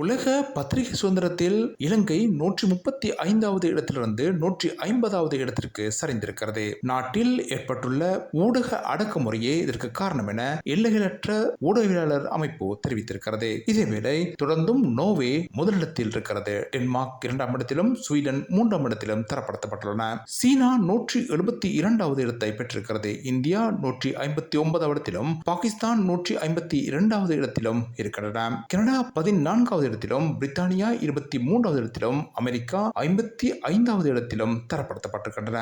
உலக பத்திரிகை சுதந்திரத்தில் இலங்கை நூற்றி முப்பத்தி ஐந்தாவது இடத்திலிருந்து நூற்றி ஐம்பதாவது இடத்திற்கு சரிந்திருக்கிறது. நாட்டில் ஏற்பட்டுள்ள ஊடக அடக்குமுறையே இதற்கு காரணம் என எல்லைகளற்ற ஊடகவியலாளர் அமைப்பு தெரிவித்திருக்கிறது. இதேவேளை தொடர்ந்தும் நோவே முதலிடத்தில் இருக்கிறது. டென்மார்க் இரண்டாம் இடத்திலும் ஸ்வீடன் மூன்றாம் இடத்திலும் தரப்படுத்தப்பட்டுள்ளன. சீனா நூற்றி எழுபத்தி இரண்டாவது இடத்தை பெற்றிருக்கிறது. இந்தியா நூற்றி ஐம்பத்தி ஒன்பதாவது இடத்திலும் பாகிஸ்தான் நூற்றி ஐம்பத்தி இரண்டாவது இடத்திலும் இருக்கின்றன. கனடா பதினான்காவது இடத்திலும் பிரித்தானியா இருபத்தி மூன்றாவது இடத்திலும் அமெரிக்கா ஐம்பத்தி ஐந்தாவது இடத்திலும் தரப்படுத்தப்பட்டிருக்கின்றன.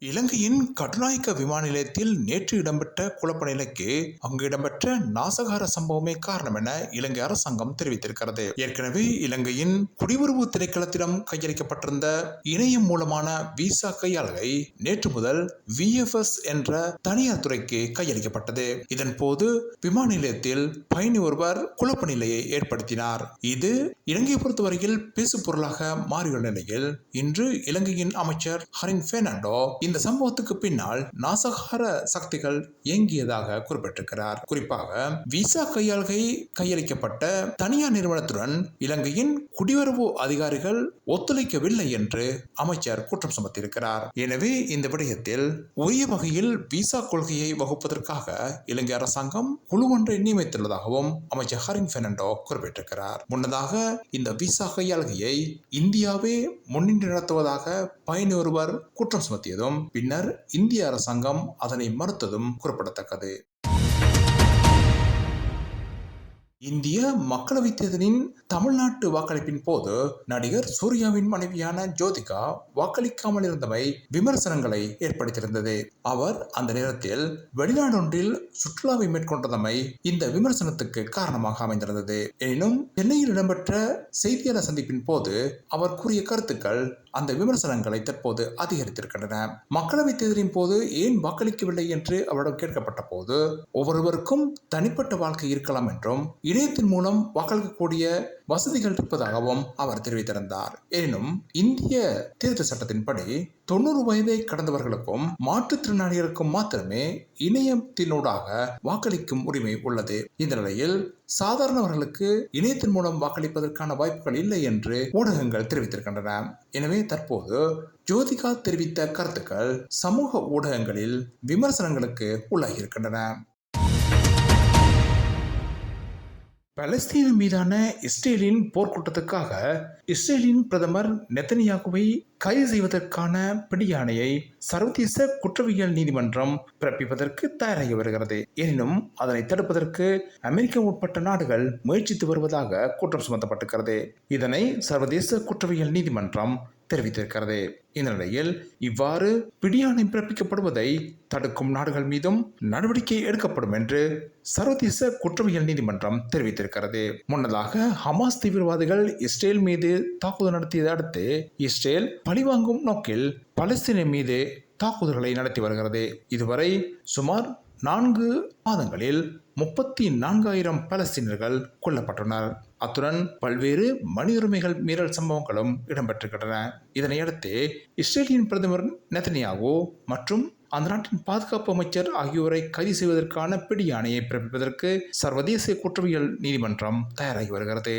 இலங்கையின் கட்டுநாயக்க விமான நிலையத்தில் நேற்று இடம்பெற்ற குழப்ப நிலைக்கு அங்கு இடம்பெற்ற நாசகார சம்பவமே காரணம் என இலங்கை அரசாங்கம் தெரிவித்திருக்கிறது. ஏற்கனவே இலங்கையின் குடியுறவு திணைக்களத்திடம் கையளிக்கப்பட்டிருந்த இணையம் மூலமான விசா கையாளரை நேற்று முதல் விஎஃப்எஸ் என்ற தனியார் துறைக்கு கையளிக்கப்பட்டது. இதன் போது விமான நிலையத்தில் பயணி ஒருவர் குழப்ப நிலையை ஏற்படுத்தினார். இது இலங்கையை பொறுத்தவரையில் பேசு பொருளாக மாறியுள்ள நிலையில் இன்று இலங்கையின் அமைச்சர் ஹரின் பெர்னாண்டோ இந்த சம்பவத்துக்கு பின்னால் நாசகார சக்திகள் இயங்கியதாக குறிப்பிட்டிருக்கிறார். குறிப்பாக விசா கையாள்கை கையளிக்கப்பட்ட தனியார் நிறுவனத்துடன் இலங்கையின் குடிவரவு அதிகாரிகள் ஒத்துழைக்கவில்லை என்று அமைச்சர் குற்றம் சுமத்தியிருக்கிறார். எனவே இந்த விடயத்தில் உரிய வகையில் விசா கொள்கையை வகுப்பதற்காக இலங்கை அரசாங்கம் குழு ஒன்றை நியமித்துள்ளதாகவும் அமைச்சர் ஹரின் பெர்னாண்டோ குறிப்பிட்டிருக்கிறார். முன்னதாக இந்த விசா கையாள்கையை இந்தியாவே முன்னின்று நடத்துவதாக பயணி ஒருவர் குற்றம் சுமத்தியதும் பின்னர் இந்திய அரசாங்கம் அதனை மறுத்ததும் குறிப்பிடத்தக்கது. இந்திய மக்களவைத் தேர்தலின் தமிழ்நாட்டு வாக்களிப்பின் போது நடிகர் சூர்யாவின் மனைவியான ஜோதிகா வாக்களிக்காமல் இருந்தமை விமர்சனங்களை ஏற்படுத்தியிருந்தது. அவர் அந்த நேரத்தில் வெளிநாடொன்றில் சுற்றுலாவை மேற்கொண்டதமை இந்த விமர்சனத்துக்கு காரணமாக அமைந்திருந்தது. எனினும் சென்னையில் இடம்பெற்ற செய்தியாளர் சந்திப்பின் போது அவர் கூறிய கருத்துக்கள் அந்த விமர்சனங்களை தற்போது அதிகரித்திருக்கின்றன. மக்களவைத் தேர்தலின் போது ஏன் வாக்களிக்கவில்லை என்று அவரிடம் கேட்கப்பட்ட போது ஒவ்வொருவருக்கும் தனிப்பட்ட வாழ்க்கை இருக்கலாம் என்றும் இணையத்தின் மூலம் வாக்களிக்கக்கூடிய வசதிகள் இருப்பதாகவும் அவர் தெரிவித்திருந்தார். எனினும் இந்திய தேர்தல் சட்டத்தின்படி தொண்ணூறு வயதை கடந்தவர்களுக்கும் மாற்றுத்திறனாளிகளுக்கும் மாத்திரமே இணையத்தினூடாக வாக்களிக்கும் உரிமை உள்ளது. இந்த நிலையில் சாதாரணவர்களுக்கு இணையத்தின் மூலம் வாக்களிப்பதற்கான வாய்ப்புகள் இல்லை என்று ஊடகங்கள் தெரிவித்திருக்கின்றன. எனவே தற்போது ஜோதிகா தெரிவித்த கருத்துக்கள் சமூக ஊடகங்களில் விமர்சனங்களுக்கு உள்ளாகியிருக்கின்றன. பலஸ்தீன மீதான இஸ்ரேலின் போர்க்கூட்டத்துக்காக இஸ்ரேலின் பிரதமர் நெத்தனியாகுவை கைது செய்வதற்கான பிடியாணையை சர்வதேச குற்றவியல் நீதிமன்றம் பிறப்பிப்பதற்கு தயாராகி வருகிறது. எனினும் அதனை தடுப்பதற்கு அமெரிக்கா உட்பட்ட நாடுகள் முயற்சித்து வருவதாக குற்றம் சுமத்தப்பட்டிருக்கிறது. இதனை சர்வதேச குற்றவியல் நீதிமன்றம் தெரிவித்திருக்கிறது. இந்த நிலையில் இவ்வாறு பிடியாணை பிறப்பிக்கப்படுவதை தடுக்கும் நாடுகள் மீதும் நடவடிக்கை எடுக்கப்படும் என்று சர்வதேச குற்றவியல் நீதிமன்றம் தெரிவித்திருக்கிறது. முன்னதாக ஹமாஸ் தீவிரவாதிகள் இஸ்ரேல் மீது தாக்குதல் நடத்தியதை அடுத்து இஸ்ரேல் பழிவாங்கும் நோக்கில் பலஸ்தீன மீது தாக்குதல்களை நடத்தி வருகிறது. இதுவரை சுமார் நான்கு மாதங்களில் முப்பத்தி நான்காயிரம் பலஸ்தீனர்கள் கொல்லப்பட்டனர் அத்துடன் பல்வேறு மனித உரிமைகள் மீறல் சம்பவங்களும் இடம்பெற்றிருக்கின்றன. இதனையடுத்து இஸ்ரேலியின் பிரதமர் நெத்தனியாகோ மற்றும் அந்த நாட்டின் பாதுகாப்பு அமைச்சர் ஆகியோரை கைது செய்வதற்கான பிடியாணையை பிறப்பிப்பதற்கு சர்வதேச குற்றவியல் நீதிமன்றம் தயாராகி வருகிறது.